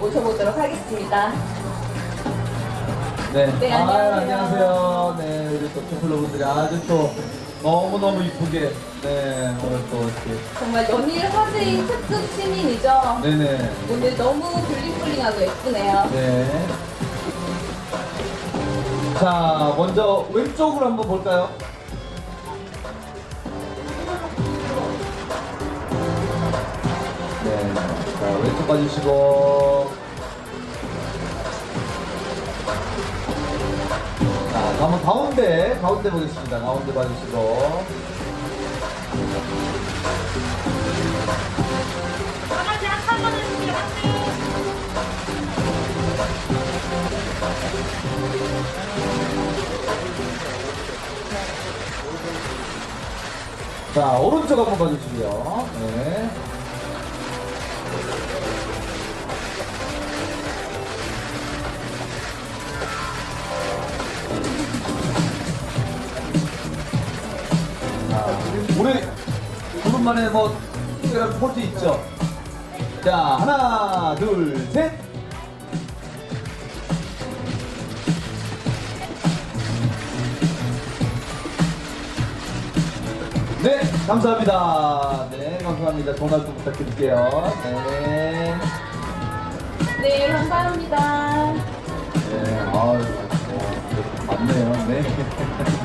모셔보도록 하겠습니다. 네. 네, 아, 안녕하세요. 안녕하세요. 네, 우리 또 커플러분들이 아주 또 너무너무 이쁘게, 네, 오늘 또 이렇게. 정말 연일 화제인 특급 시민이죠. 네네. 오늘 너무 블링블링하고 예쁘네요. 네. 자, 먼저 왼쪽으로 한번 볼까요? 봐주시고. 자, 한번 가운데, 가운데 보겠습니다. 가운데 봐주시고. 자, 오른쪽 한번 봐주시고요. 네. 우리 오랜만에 뭐 특별한 포즈 있죠? 자, 하나, 둘, 셋. 네, 감사합니다. 네, 감사합니다. 전화 좀 부탁드릴게요. 네. 네, 감사합니다. 네, 아유, 어, 맞네요. 네.